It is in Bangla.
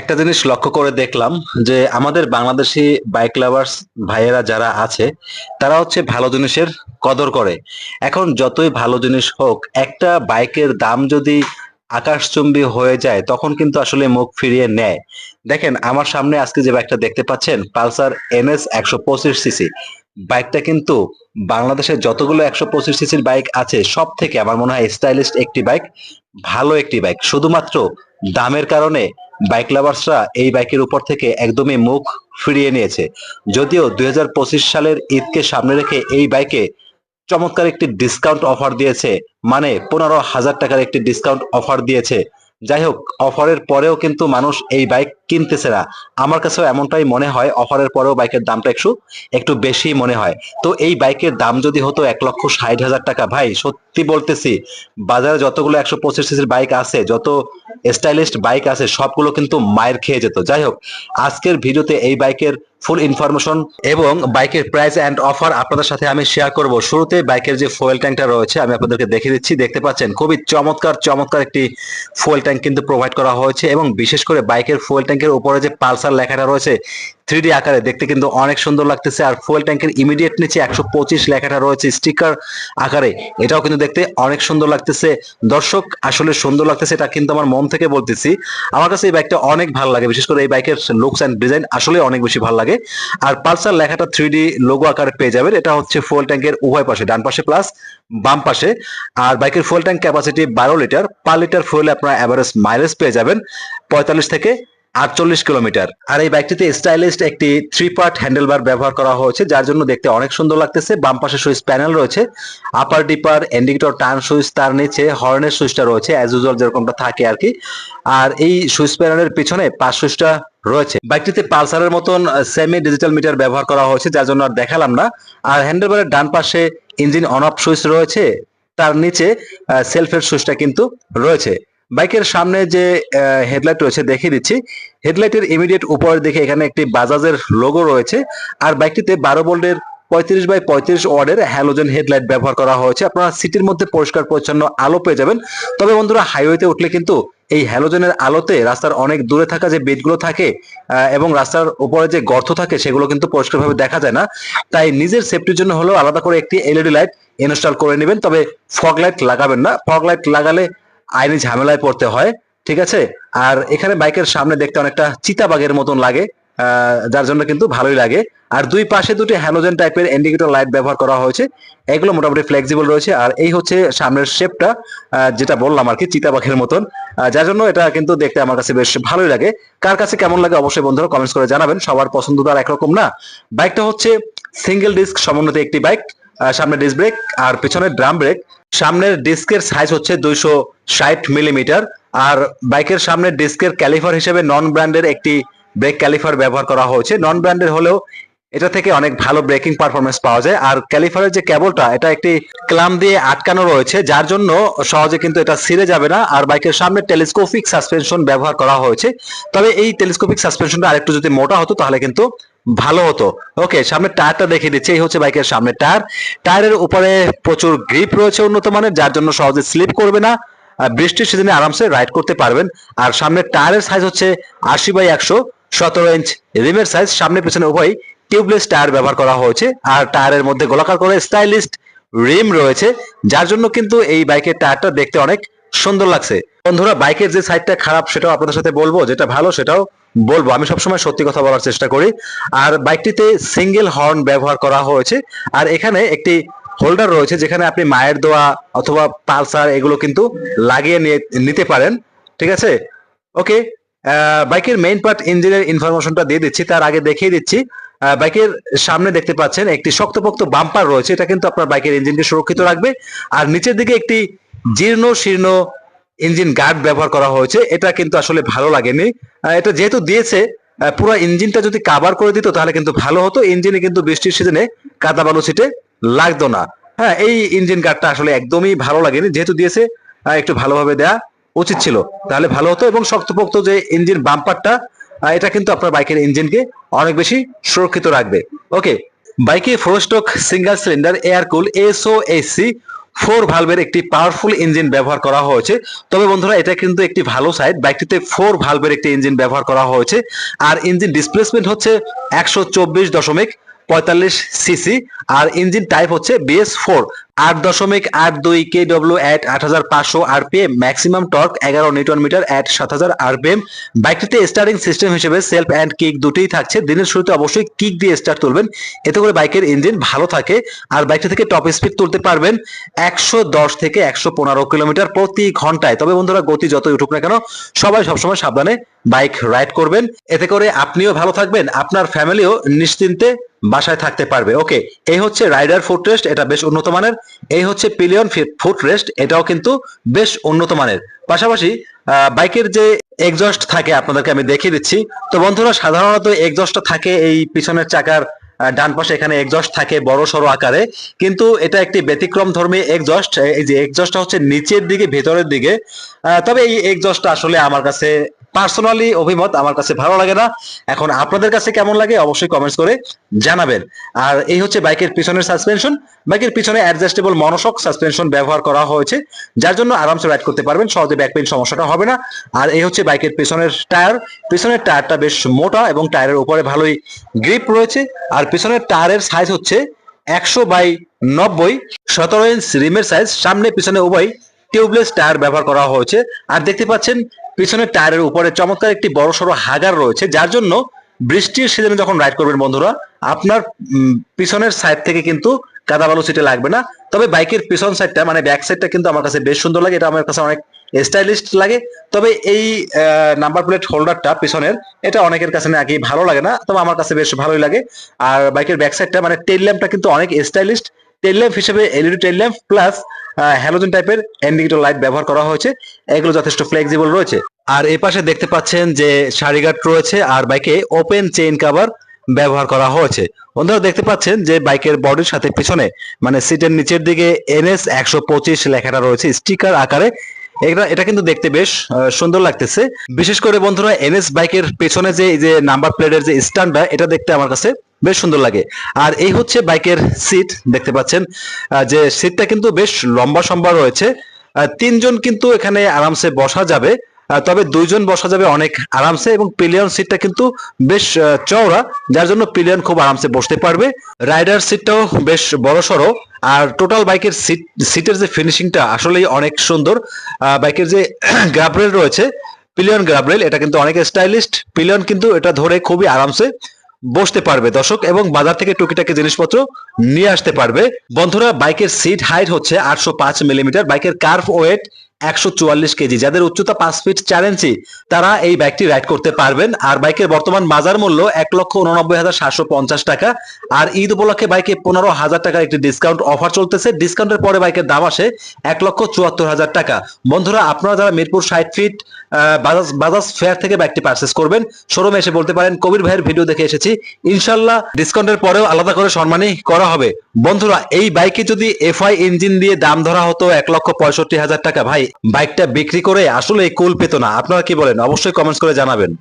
একটা জিনিস লক্ষ্য করে দেখলাম যে আমাদের বাংলাদেশি বাইক লাভার্স ভাইয়েরা যারা আছে, তারা হচ্ছে ভালো জিনিসের কদর করে। এখন যতই ভালো জিনিস হোক, একটা বাইকের দাম যদি আকাশচুম্বী হয়ে যায়, তখন কিন্তু আসলে মুখ ফিরিয়ে নেয়। দেখেন, আমার সামনে আজকে যে বাইকটা দেখতে পাচ্ছেন, পালসার এনএস একশো পঁচিশ সিসি বাইকটা কিন্তু বাংলাদেশের যতগুলো একশো পঁচিশ সিসির বাইক আছে সব থেকে আমার মনে হয় স্টাইলিস্ট একটি বাইক ভালো একটি বাইক শুধুমাত্র দামের কারণে বাইক লাভার্সরা এই বাইকের উপর থেকে একদমই মুখ ফিরিয়ে নিয়েছে। যদিও দুই হাজার পঁচিশ সালের ঈদকে সামনে রেখে এই বাইকে চমৎকার একটি ডিসকাউন্ট অফার দিয়েছে মানে পনেরো হাজার টাকার একটি ডিসকাউন্ট অফার দিয়েছে যাই হোক অফারের পরেও কিন্তু মানুষ এই বাইক কিনতেছে না। আমার কাছেও এমনটাই মনে হয়, অফারের পরেও বাইকের দামটা একটু একটু বেশি মনে হয়। তো এই বাইকের দাম যদি হতো এক লক্ষ ষাট হাজার টাকা, ভাই, সত্যি বলতেছি, বাজারে যতগুলো একশো পঁচিশ সিসির বাইক আছে, যত স্টাইলিস্ট বাইক আছে, সবগুলো কিন্তু মায়ের খেয়ে যেত। যাই হোক, আজকের ভিডিওতে এই বাইকের ফুল ইনফরমেশন এবং বাইকের প্রাইস অ্যান্ড অফার আপনাদের সাথে আমি শেয়ার করব। শুরুতে বাইকের যে ফুয়েল ট্যাঙ্কটা রয়েছে, আমি আপনাদেরকে দেখে দিচ্ছি। দেখতে পাচ্ছেন, খুবই চমৎকার চমৎকার একটি ফুয়েল ট্যাঙ্ক কিন্তু প্রোভাইড করা হয়েছে এবং বিশেষ করে বাইকের ফুয়েল ট্যাঙ্কের উপরে যে পালসার লেখাটা রয়েছে থ্রি আকারে দেখতে কিন্তু অনেক সুন্দর লাগতেছে। আর ফুয়েল ট্যাঙ্কের ইমিডিয়েট নিচে একশো পঁচিশ লেখাটা রয়েছে স্টিকার আকারে। এটাও কিন্তু দেখতে অনেক সুন্দর লাগতেছে। দর্শক, আসলে সুন্দর লাগতেছে এটা কিন্তু আমার মন থেকে বলতেছি। আমার কাছে এই বাইকটা অনেক ভালো লাগে, বিশেষ করে এই বাইকের লুকস অ্যান্ড ডিজাইন আসলে অনেক বেশি ভালো লাগে। আর পালসার লেখাটা থ্রি লোগো আকারে পেয়ে যাবেন। এটা হচ্ছে ফুয়েল ট্যাঙ্কের উভয় পাশে, ডান পাশে প্লাস বাম পাশে। আর বাইকের ফুয়েল ট্যাঙ্ক ক্যাপাসিটি বারো লিটার পার লিটার ফুয়েলে আপনারা অ্যাভারেজ মাইলেজ পেয়ে যাবেন। পঁয়তাল্লিশ থেকে আটচল্লিশ কিলোমিটার। আর এই বাইকটিতে স্টাইলিস্ট একটি থ্রি পার্ট হ্যান্ডেলবার ব্যবহার করা হয়েছে, যার জন্য দেখতে অনেক সুন্দর লাগতেছে। বাম পাশে সুইচ প্যানেল রয়েছে upper dipper indicator turn switch তার নিচে হর্নের সুইচটা রয়েছে অ্যাজ ইউজুয়াল যেরকমটা থাকে আর কি। আর এই সুইচ প্যানেলের পিছনে পাঁচ সুইচটা রয়েছে। বাইকটিতে পালসারের মতন সেমি ডিজিটাল মিটার ব্যবহার করা হয়েছে, যার জন্য আর দেখালাম না। আর হ্যান্ডেলবারের ডান পাশে ইঞ্জিন অন অফ সুইচ রয়েছে, তার নিচে সেলফের সুইচটা কিন্তু রয়েছে। বাইকের সামনে যে হেডলাইট রয়েছে, দেখিয়ে দিচ্ছি। হেডলাইটের ইমিডিয়েট উপরে দেখে এখানে একটি বাজাজের লোগো রয়েছে। আর বাইকটিতে বারো বোল্টের পঁয়ত্রিশ বাই পঁয়ত্রিশ ওয়ার্ডের হ্যালোজেন হেডলাইট ব্যবহার করা হয়েছে। আপনারা সিটির মধ্যে পরিষ্কার পরিচ্ছন্ন আলো পেয়ে যাবেন। তবে বন্ধুরা হাইওয়েতে উঠলে কিন্তু এই হ্যালোজেনের আলোতে রাস্তার অনেক দূরে থাকা যে বেডগুলো থাকে এবং রাস্তার উপরে যে গর্ত থাকে, সেগুলো কিন্তু পরিষ্কারভাবে দেখা যায় না। তাই নিজের সেফটির জন্য হলেও আলাদা করে একটি এলইডি লাইট ইনস্টল করে নেবেন। তবে ফগ লাইট লাগাবেন না। ফগ লাইট লাগালে আইনি ঝামেলায় পড়তে হয়, ঠিক আছে? আর এখানে বাইকের সামনে দেখতে অনেকটা চিতাবাগের মতন লাগে যার জন্য কিন্তু ভালোই লাগে। আর দুই পাশে দুটি হ্যালোজেন টাইপের ইন্ডিকেটর লাইট ব্যবহার করা হয়েছে, এগুলো মোটামুটি ফ্লেক্সিবল রয়েছে। আর এই হচ্ছে সামনের শেপটা যেটা বললাম আর কি, চিতাবাঘের মতন। যার জন্য এটা কিন্তু দেখতে আমার কাছে বেশ ভালোই লাগে। কার কাছে কেমন লাগে অবশ্যই বন্ধুরা কমেন্টস করে জানাবেন। সবার পছন্দ তো আর একরকম না। বাইকটা হচ্ছে সিঙ্গেল ডিস্ক সমন্বিত একটি বাইক। সামনে ডিস্ক ব্রেক আর পিছনে ড্রাম ব্রেক সামনের ডিস্কের সাইজ হচ্ছে দুইশো ষাট মিলিমিটার আর বাইকের সামনে ডিস্কের ক্যালিফার হিসেবে নন ব্র্যান্ডের একটি ব্রেক ক্যালিফার ব্যবহার করা হয়েছে। নন ব্র্যান্ডের হলেও এটা থেকে অনেক ভালো ব্রেকিং পারফরমেন্স পাওয়া যায়। আর ক্যালিফারের যে কেবলটা এটা একটি ক্লাম দিয়ে আটকানো রয়েছে, যার জন্য সহজে কিন্তু এটা ছিঁড়ে যাবে না। আর বাইকের সামনে টেলিস্কোপিক সাসপেনশন ব্যবহার করা হয়েছে। তবে এই টেলিস্কোপিক সাসপেনশনটা আরেকটু যদি মোটা হতো, তাহলে কিন্তু ভালো হতো। ওকে সামনে টায়ারটা দেখিয়ে দিচ্ছে। এই হচ্ছে বাইকের সামনে টায়ার টায়ারের উপরে প্রচুর গ্রিপ রয়েছে উন্নত মানের, যার জন্য সহজে স্লিপ করবে না। বৃষ্টির সিজনে আরামসে রাইড করতে পারবেন। আর সামনে টায়ারের সাইজ হচ্ছে আশি বাই একশো, সতেরো ইঞ্চ রিমের সাইজ সামনে পেছনে উভয় টিউবলেস টায়ার ব্যবহার করা হয়েছে। আর টায়ারের মধ্যে গোলাকার করে স্টাইলিস্ট রিম রয়েছে, যার জন্য কিন্তু এই বাইকের টায়ারটা দেখতে অনেক সুন্দর লাগছে। বন্ধুরা, বাইকের যে সাইডটা খারাপ, সেটাও আপনাদের সাথে বলব, যেটা ভালো সেটাও বলব। আমি সবসময় সত্যি কথা বলার চেষ্টা করি। আর বাইকটিতে সিঙ্গেল হর্ন ব্যবহার করা হয়েছে। আর এখানে একটি হোল্ডার রয়েছে, যেখানে আপনি মায়ের দোয়া অথবা পালসার এগুলো কিন্তু লাগিয়ে নিতে পারেন। ঠিক আছে? ওকে বাইকের মেইন পার্ট ইঞ্জিনের ইনফরমেশনটা দিয়ে দিচ্ছি, তার আগে দেখিয়ে দিচ্ছি। বাইকের সামনে দেখতে পাচ্ছেন একটি শক্তপোক্ত বাম্পার রয়েছে। এটা কিন্তু আপনার বাইকের ইঞ্জিনকে সুরক্ষিত রাখবে। আর নিচের দিকে একটি জীর্ণ শীর্ণ ইঞ্জিন গার্ড ব্যবহার করা হয়েছে। এটা কিন্তু আসলে ভালো লাগেনি। এটা যেহেতু দিয়েছে পুরো ইঞ্জিনটা যদি কাভার করে দিত তাহলে কিন্তু ভালো হতো। ইঞ্জিনে কিন্তু বৃষ্টির সিজনে কাদা বালু ছিটে লাগতো না। হ্যাঁ এই ইঞ্জিন গার্ডটা আসলে একদমই ভালো লাগেনি। যেহেতু দিয়েছে একটু ভালোভাবে দেয়া উচিত ছিল। তাহলে ভালো হতো এবং শক্তপোক্ত যে ইঞ্জিন বাম্পারটা এটা কিন্তু আপনার বাইকের ইঞ্জিনকে অনেক বেশি সুরক্ষিত রাখবে। ওকে বাইকে four stroke single cylinder air cool S O AC four ভালভের একটি পাওয়ারফুল ইঞ্জিন ব্যবহার করা হয়েছে। তবে বন্ধুরা, এটা কিন্তু একটি ভালো সাইড বাইকটিতে ফোর ভালভের একটি ইঞ্জিন ব্যবহার করা হয়েছে। আর ইঞ্জিন ডিসপ্লেসমেন্ট হচ্ছে একশো চব্বিশ দশমিক পঁয়তাল্লিশ সিসি আর ইঞ্জিন টাইপ হচ্ছে বিএস ফোর আট দশমিক আট দুই কে ডব্লিউ অ্যাট আট হাজার পাঁচশো আরপিএম ম্যাক্সিমাম টর্ক এগারো নিউটন মিটার অ্যাট সাত হাজার আরপিএম বাইকটিতে স্টার্টিং সিস্টেম হিসেবে সেলফ অ্যান্ড কিক দুটোই থাকছে। দিনের শুরুতে অবশ্যই কিক দিয়ে স্টার্ট তুলবেন। এতে করে বাইকের ইঞ্জিন ভালো থাকে আর বাইকটি থেকে টপ স্পিড তুলতে পারবেন একশো দশ থেকে একশো পনেরো কিলোমিটার প্রতি ঘন্টায়। তবে বন্ধুরা, গতি যতই উঠুক না কেন, সবাই সবসময় সাবধানে বাইক রাইড করবেন। এতে করে আপনিও ভালো থাকবেন। আপনার ফ্যামিলিও নিশ্চিন্তে বাসায় থাকতে পারবে। ওকে এই হচ্ছে রাইডার ফুট রেস্ট এটা বেশ উন্নত মানের। এই হচ্ছে পিলিয়ন ফুট রেস্ট এটাও কিন্তু বেশ উন্নত মানের। পাশাপাশি বাইকের যে এক্সস্ট থাকে, আপনাদেরকে আমি দেখিয়ে দিচ্ছি। তো বন্ধুরা, সাধারণত এক্সস্টটা থাকে এই পিছনের চাকার ডান পাশে এখানে এক্সস্ট থাকে বড় সড়ো আকারে। কিন্তু এটা একটি ব্যতিক্রম ধর্মী এক্সস্ট এই যে এক্সস্টটা হচ্ছে নিচের দিকে, ভেতরের দিকে। তবে এই এক্সস্টটা আসলে আমার কাছে পার্সোনালি অভিমত আমার কাছে ভালো লাগে না। এখন আপনাদের কাছে কেমন লাগে অবশ্যই কমেন্টস করে জানাবেন। আর এই হচ্ছে বাইকের পিছনের সাসপেনশন বাইকের পিছনে অ্যাডজাস্টেবল মনোশক সাসপেনশন ব্যবহার করা হয়েছে। যার জন্য আরামসে রাইড করতে পারবেন। সহজে ব্যাক পেইন সমস্যাটা হবে না। আর এই হচ্ছে বাইকের পিছনের টায়ার পিছনের টায়ারটা বেশ মোটা এবং টায়ারের উপরে ভালোই গ্রিপ রয়েছে। আর পিছনের টায়ারের সাইজ হচ্ছে একশো বাই নব্বই। সতেরো ইঞ্চ রিমের সাইজ সামনে পিছনে উভয় টিউবলেস টায়ার ব্যবহার করা হয়েছে। আর দেখতে পাচ্ছেন, পিছনের টায়ারের উপরে চমৎকার একটি বড় সড়ো হাগার রয়েছে, যার জন্য বৃষ্টির সিজনে যখন রাইড করবেন বন্ধুরা, আপনার পিছনের সাইড থেকে কিন্তু কাদা বালু সিটে লাগবে না। তবে বাইকের পিছন সাইডটা মানে ব্যাক সাইডটা কিন্তু আমার কাছে বেশ সুন্দর লাগে, এটা আমার কাছে অনেক স্টাইলিশ লাগে। তবে এই নাম্বার প্লেট হোল্ডারটা পিছনের, এটা অনেকের কাছে নাকি ভালো লাগে না, তবে আমার কাছে বেশ ভালোই লাগে। আর বাইকের ব্যাক সাইডটা মানে টেল ল্যাম্পটা কিন্তু অনেক স্টাইলিশ টেল ল্যাম্প হিসেবে LED tail lamp plus halogen টাইপের ইন্ডিকেটর লাইট ব্যবহার করা হয়েছে। এগুলো যথেষ্ট ফ্লেক্সিবল রয়েছে। আর এই পাশে দেখতে পাচ্ছেন যে সারিগার্ড রয়েছে আর বাইকে ওপেন চেইন কভার ব্যবহার করা হয়েছে। বন্ধুরা দেখতে পাচ্ছেন যে বাইকের বডির সাথে পিছনে মানে সিটের নিচের দিকে এনএস একশো পঁচিশ লেখাটা রয়েছে স্টিকার আকারে। এটা এটা কিন্তু দেখতে বেশ সুন্দর লাগতেছে। বিশেষ করে বন্ধুরা এনএস বাইকের পেছনে যে যে নাম্বার প্লেটের যে স্ট্যান্ডটা এটা দেখতে আমার কাছে বেশ সুন্দর লাগে। আর এই হচ্ছে বাইকের সিট দেখতে পাচ্ছেন। যে সিটটা কিন্তু বেশ লম্বা সম্বা রয়েছে। তিনজন কিন্তু এখানে আরামসে বসা যাবে। তবে দুইজন বসা যাবে অনেক আরামসে এবং পিলিয়ন সিটটা কিন্তু বেশ চওড়া, যার জন্য পিলিয়ন খুব আরামসে বসতে পারবে। রাইডার সিটটাও বেশ বড় সড়ো আর টোটাল বাইকের সিট সিটের যে ফিনিশিংটা আসলেই অনেক সুন্দর। বাইকের যে গ্রাবরেল রয়েছে পিলিয়ন গ্রাবরেল এটা কিন্তু অনেক স্টাইলিস্ট পিলিয়ন কিন্তু এটা ধরে খুবই আরামসে বসতে পারবে দর্শক এবং বাজার থেকে টুকিটাকি জিনিসপত্র নিয়ে আসতে পারবে। বন্ধুরা, বাইকের সিট হাইট হচ্ছে আটশো পাঁচ মিলিমিটার বাইকের কার্ভ ওয়েট একশো চুয়াল্লিশ কেজি। যাদের উচ্চতা পাঁচ ফিট চার ইঞ্চি তারা এই বাইকটি রাইড করতে পারবেন। আর বাইকের বর্তমান বাজার মূল্য এক লক্ষ উননব্বই হাজার সাতশো পঞ্চাশ টাকা। আর ঈদ উপলক্ষে বাইকে পনেরো হাজার টাকার একটি ডিসকাউন্ট অফার চলতেছে। ডিসকাউন্টের পরে বাইকের দাম আসে এক লক্ষ চুয়াত্তর হাজার টাকা। বন্ধুরা, আপনারা যারা মিরপুর ষাট ফিট বাজাজ বাজাজ ফেয়ার থেকে বাইকটি পারচেস করবেন শোরুমে এসে বলতে পারেন, কবির ভাইয়ের ভিডিও দেখে এসেছি। ইনশাল্লাহ ডিসকাউন্টের পরেও আলাদা করে সম্মানী করা হবে। বন্ধুরা, এই বাইকে যদি এফআই ইঞ্জিন দিয়ে দাম ধরা হতো এক লক্ষ পঁয়ষট্টি হাজার টাকা। ভাই বাইকটা বিক্রি করে আসলে কুল পেত না। আপনারা কি বলেন? অবশ্যই কমেন্টস করে জানাবেন।